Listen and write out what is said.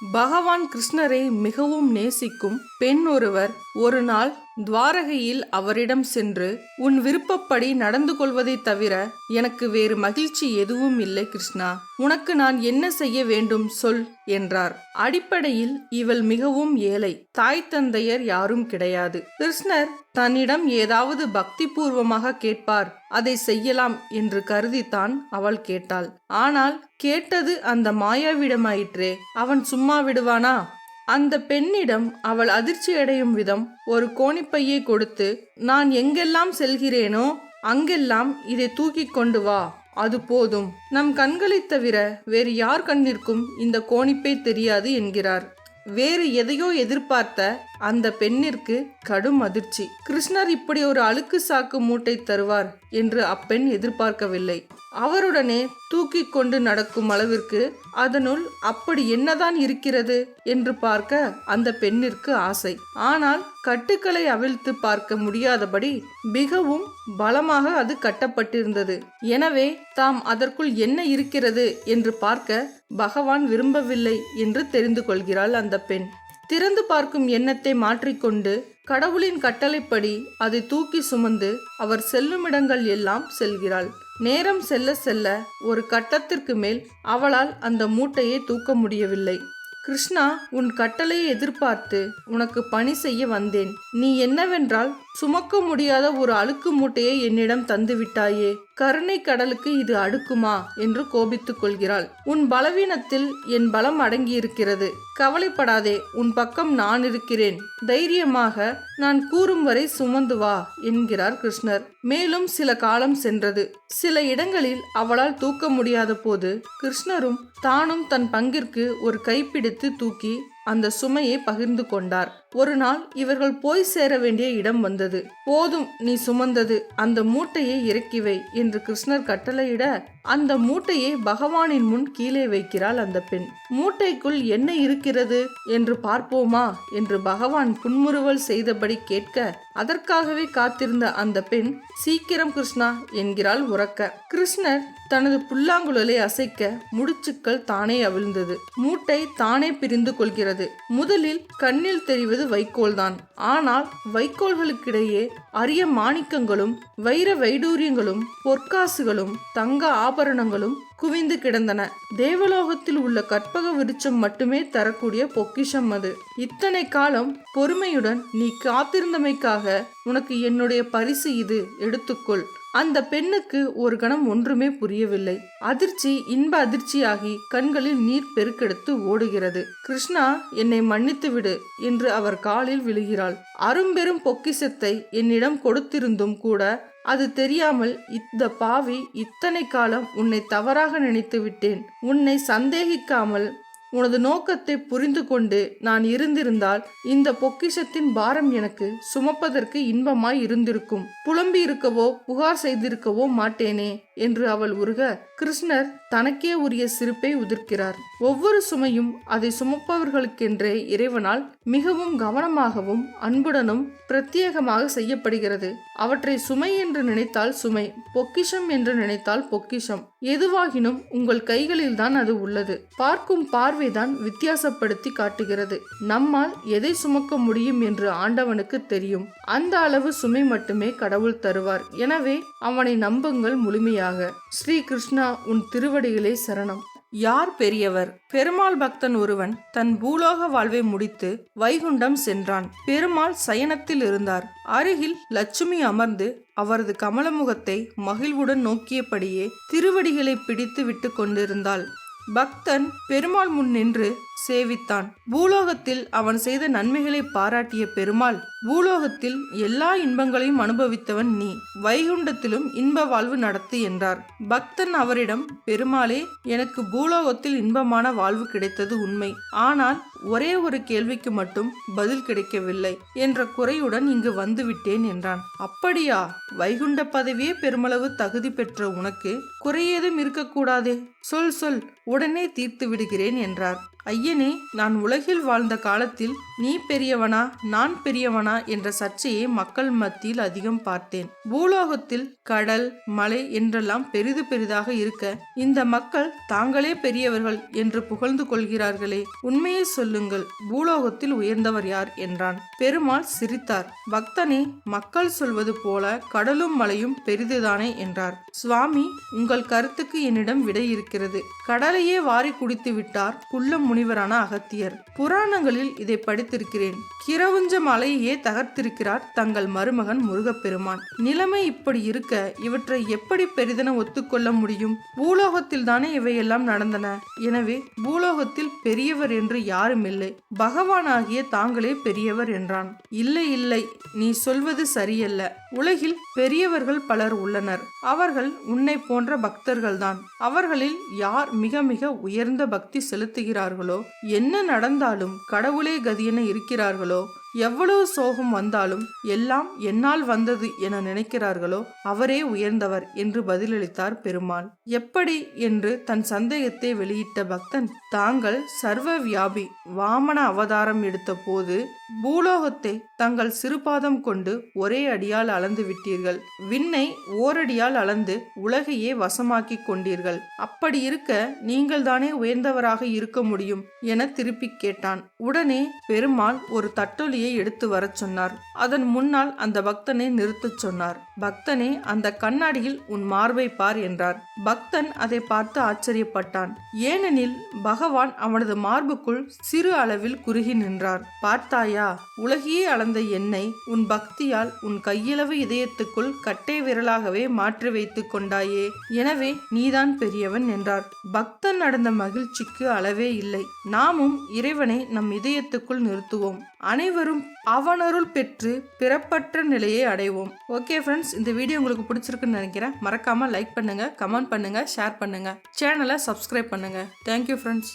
பகவான் கிருஷ்ணரை மிகவும் நேசிக்கும் பெண் ஒருவர் ஒரு நாள் துவாரகையில் அவரிடம் சென்று உன் விருப்பப்படி நடந்து கொள்வதைத் தவிர எனக்கு வேறு மகிழ்ச்சி எதுவும் இல்லை கிருஷ்ணா. உனக்கு நான் என்ன செய்ய வேண்டும் சொல் என்றார். அடிப்படையில் இவள் மிகவும் ஏழை. தாய் தந்தையர் யாரும் கிடையாது. கிருஷ்ணர் தன்னிடம் ஏதாவது பக்தி பூர்வமாக கேட்பார் அதை செய்யலாம் என்று கருதித்தான் அவள் கேட்டாள். ஆனால் கேட்டது அந்த மாயாவிடமாயிற்றே. அவன் சும்மா விடுவானா? அந்த பெண்ணிடம் அவள் அதிர்ச்சியடையும் விதம் ஒரு கோணிப்பையை கொடுத்து நான் எங்கெல்லாம் செல்கிறேனோ அங்கெல்லாம் இதை தூக்கிக் கொண்டு வா. அது போதும். நம் கண்களைத் தவிர வேறு யார் கண்ணிற்கும் இந்த கோணிப்பை தெரியாது என்கிறார். வேறு எதையோ எதிர்பார்த்த அந்த பெண்ணிற்கு கடும் அதிர்ச்சி. கிருஷ்ணர் இப்படி ஒரு அழுக்கு சாக்கு மூட்டை தருவார் என்று அப்பெண் எதிர்பார்க்கவில்லை. அவருடனே தூக்கி கொண்டு நடக்கும் அளவிற்கு அதனுள் அப்படி என்னதான் இருக்கிறது என்று பார்க்க அந்த பெண்ணிற்கு ஆசை. ஆனால் கட்டுக்களை அவிழ்த்து பார்க்க முடியாதபடி மிகவும் பலமாக அது கட்டப்பட்டிருந்தது. எனவே தாம் அதற்குள் என்ன இருக்கிறது என்று பார்க்க பகவான் விரும்பவில்லை என்று தெரிந்து கொள்கிறாள் அந்த பெண். திறந்து பார்க்கும் எண்ணத்தை மாற்றிக்கொண்டு கடவுளின் கட்டளைப்படி அதை தூக்கி சுமந்து அவர் செல்லுமிடங்கள் எல்லாம் செல்கிறாள். நேரம் செல்ல செல்ல ஒரு கட்டத்திற்கு மேல் அவளால் அந்த மூட்டையை தூக்க முடியவில்லை. கிருஷ்ணா உன் கட்டளையை எதிர்பார்த்து உனக்கு பணி செய்ய வந்தேன். நீ என்னவென்றால் சுமக்க முடியாத ஒரு அழுக்கு மூட்டையை என்னிடம் தந்துவிட்டாயே. கருணை கடலுக்கு இது அடுக்குமா? என்று கோபித்துக் கொள்கிறாள். உன் பலவீனத்தில் என் பலம் அடங்கியிருக்கிறது. கவலைப்படாதே உன் பக்கம் நான் இருக்கிறேன். தைரியமாக நான் கூறும் வரை சுமந்து வா என்கிறார் கிருஷ்ணர். மேலும் சில காலம் சென்றது. சில இடங்களில் அவளால் தூக்க முடியாத போது கிருஷ்ணரும் தானும் தன் பங்கிற்கு ஒரு கைப்பிடித்து தூக்கி அந்த சுமையை பகிர்ந்து கொண்டார். ஒரு நாள் இவர்கள் போய் சேர வேண்டிய இடம் வந்தது. போதும் நீ சுமந்தது. அந்த மூட்டையை இறக்கி வை என்று கிருஷ்ணர் கட்டளையிட அந்த மூட்டையை பகவானின் முன் கீழே வைக்கிறாள் அந்த பெண். மூட்டைக்குள் என்ன இருக்கிறது? என்று பார்ப்போமா? என்று பகவான் புன்முறுவல் செய்தபடி கேட்க அதற்காகவே காத்திருந்த அந்த பெண் சீக்கிரம் கிருஷ்ணா என்கிறாள் உறக்க. கிருஷ்ணர் தனது புல்லாங்குழலை அசைக்க முடிச்சுக்கள் தானே அவிழ்ந்தது. மூட்டை தானே பிரிந்து கொள்கிறது. முதலில் கண்ணில் தெரிவது வைக்கோல்தான். ஆனால் வைக்கோல்களுக்கிடையே அரிய மாணிக்கங்களும் வைர வைடூரியங்களும் பொற்காசுகளும் தங்க ஆபரணங்களும் குவிந்து கிடந்தன. தேவலோகத்தில் உள்ள கற்பக விருட்சம் மட்டுமே தரக்கூடிய பொக்கிஷம் அது. இத்தனை காலம் பொறுமையுடன் நீ காத்திருந்தமைக்காக உனக்கு என்னுடைய பரிசு இது. எடுத்துக்கொள். அந்த பெண்ணுக்கு ஒரு கணம் ஒன்றுமே புரியவில்லை. அதிர்ச்சி இன்ப அதிர்ச்சியாகி கண்களில் நீர் பெருக்கெடுத்து ஓடுகிறது. கிருஷ்ணா என்னை மன்னித்து விடு என்று அவர் காலில் விழுகிறாள். அரும்பெரும் பொக்கிசத்தை என்னிடம் கொடுத்திருந்தும் கூட அது தெரியாமல் இந்த பாவி இத்தனை காலம் உன்னை தவறாக நினைத்து விட்டேன். உன்னை சந்தேகிக்காமல் உனது நோக்கத்தை புரிந்து கொண்டு நான் இருந்திருந்தால் இந்த பொக்கிஷத்தின் பாரம் எனக்கு சுமப்பதற்கு இன்பமாய் இருந்திருக்கும். புலம்பி இருக்கவோ புகார் செய்திருக்கவோ மாட்டேனே என்று அவள் உருக கிருஷ்ணர் தனக்கே உரிய சிரிப்பை உதிர்க்கிறார். ஒவ்வொரு சுமையும் அதை சுமப்பவர்களுக்கென்றே இறைவனால் மிகவும் கவனமாகவும் அன்புடனும் பிரத்யேகமாக செய்யப்படுகிறது. அவற்றை சுமை என்று நினைத்தால் சுமை பொக்கிஷம் என்று நினைத்தால் பொக்கிஷம். எதுவாகினும் உங்கள் கைகளில்தான் அது உள்ளது. பார்க்கும் பார்வைதான் வித்தியாசப்படுத்தி காட்டுகிறது. நம்மால் எதை சுமக்க முடியும் என்று ஆண்டவனுக்கு தெரியும். அந்த அளவு சுமை மட்டுமே கடவுள் தருவார். எனவே அவனை நம்புங்கள் முழுமையாக. ஸ்ரீ கிருஷ்ணா உன் திருவடிகளே சரணம். யார் பெரியவர்? பெருமாள் பக்தன் ஒருவன் தன் பூலோக வாழ்வை முடித்து வைகுண்டம் சென்றான். பெருமாள் சயனத்தில் இருந்தார். அருகில் லட்சுமி அமர்ந்து அவரது கமலமுகத்தை மகிழ்வுடன் நோக்கியபடியே திருவடிகளை பிடித்து விட்டு கொண்டிருந்தாள். பக்தன் பெருமாள் முன் நின்று சேவித்தான். பூலோகத்தில் அவன் செய்த நன்மைகளை பாராட்டிய பெருமாள் பூலோகத்தில் எல்லா இன்பங்களையும் அனுபவித்தவன் நீ. வைகுண்டத்திலும் இன்ப வாழ்வு நடத்து என்றார். பக்தன் அவரிடம் பெருமாளே எனக்கு பூலோகத்தில் இன்பமான வாழ்வு கிடைத்தது உண்மை. ஆனால் ஒரே ஒரு கேள்விக்கு மட்டும் பதில் கிடைக்கவில்லை என்ற குறையுடன் இங்கு வந்துவிட்டேன் என்றான். அப்படியா? வைகுண்ட பதவியே பெருமளவு தகுதி பெற்ற உனக்கு குறையேதும் இருக்கக்கூடாதே. சொல் சொல். உடனே தீர்த்து விடுகிறேன் என்றார். ஐயனே நான் உலகில் வாழ்ந்த காலத்தில் நீ பெரியவனா நான் பெரியவனா என்ற சர்ச்சையை மக்கள் மத்தியில் அதிகம் பார்த்தேன். பூலோகத்தில் கடல் மலை என்றெல்லாம் பெரிது பெரிதாக இருக்க இந்த மக்கள் தாங்களே பெரியவர்கள் என்று புகழ்ந்து கொள்கிறார்களே உண்மையை சொல்லுங்கள் பூலோகத்தில் உயர்ந்தவர் யார்? என்றான். பெருமாள் சிரித்தார். பக்தனே மக்கள் சொல்வது போல கடலும் மலையும் பெரிதுதானே என்றார். சுவாமி உங்கள் கருத்துக்கு என்னிடம் விடை இருக்கிறது. கடலையே வாரி குடித்து விட்டார் குள்ள முனிவரான அகத்தியர். புராணங்களில் இதை படித்திருக்கிறேன். கிரவுஞ்ச மலையே தகர்த்திருக்கிறார் தங்கள் மருமகன் முருகப்பெருமான். நிலைமை இப்படி இருக்க இவற்றை எப்படி பெரிதென ஒத்துக்கொள்ள முடியும்? பூலோகத்தில் தானே இவையெல்லாம் நடந்தன. எனவே பூலோகத்தில் பெரியவர் என்று யாரும் இல்லை. பகவானாகிய தாங்களே பெரியவர் என்றான். இல்லை இல்லை நீ சொல்வது சரியல்ல. உலகில் பெரியவர்கள் பலர் உள்ளனர். அவர்கள் உன்னை போன்ற பக்தர்கள்தான். அவர்களில் யார் மிக மிக உயர்ந்த பக்தி செலுத்துகிறார்களோ என்ன நடந்தாலும் கடவுளே கதியென இருக்கிறார்களோ? எவ்வளவு சோகம் வந்தாலும் எல்லாம் என்னால் வந்தது என நினைக்கிறார்களோ? அவரே உயர்ந்தவர் என்று பதிலளித்தார் பெருமாள். எப்படி என்று தன் சந்தேகத்தை வெளியிட்ட பக்தன் தாங்கள் சர்வ வியாபி வாமன அவதாரம் எடுத்த போது பூலோகத்தை தங்கள் சிறுபாதம் கொண்டு ஒரே அடியால் அளந்து விட்டீர்கள். விண்ணை ஓரடியால் அளந்து உலகையே வசமாக்கி கொண்டீர்கள். அப்படி இருக்க நீங்கள் தானே உயர்ந்தவராக இருக்க முடியும் என திருப்பி கேட்டான். உடனே பெருமாள் ஒரு தட்டொலியை எடுத்து வரச் சொன்னார். அதன் முன்னால் அந்த பக்தனை நிறுத்தச் சொன்னார். பக்தனே அந்த கண்ணாடியில் உன் மார்பை பார் என்றார். பக்தன் அதை பார்த்து ஆச்சரியப்பட்டான். ஏனெனில் பகவான் அவனது மார்புக்குள் சிறு அளவில் குறுகி நின்றார். பார்த்தாயா? உலகையே அளந்த என்னை உன் பக்தியால் உன் கையளவு இதயத்துக்குள் கட்டை விரலாகவே மாற்றி வைத்துக் கொண்டாயே. எனவே நீதான் பெரியவன் என்றார். பக்தன் நடந்த மகிழ்ச்சிக்கு அளவே இல்லை. நாமும் இறைவனை நம் இதயத்துக்குள் நிறுத்துவோம். அனைவரும் அவனருள் பெற்று பிறப்பற்ற நிலையை அடைவோம். ஓகே ஃப்ரெண்ட்ஸ் இந்த வீடியோ உங்களுக்கு பிடிச்சிருக்குன்னு நினைக்கிறேன். மறக்காம லைக் பண்ணுங்க கமெண்ட் பண்ணுங்க ஷேர் பண்ணுங்க. சேனலை சப்ஸ்கிரைப் பண்ணுங்க. Thank you friends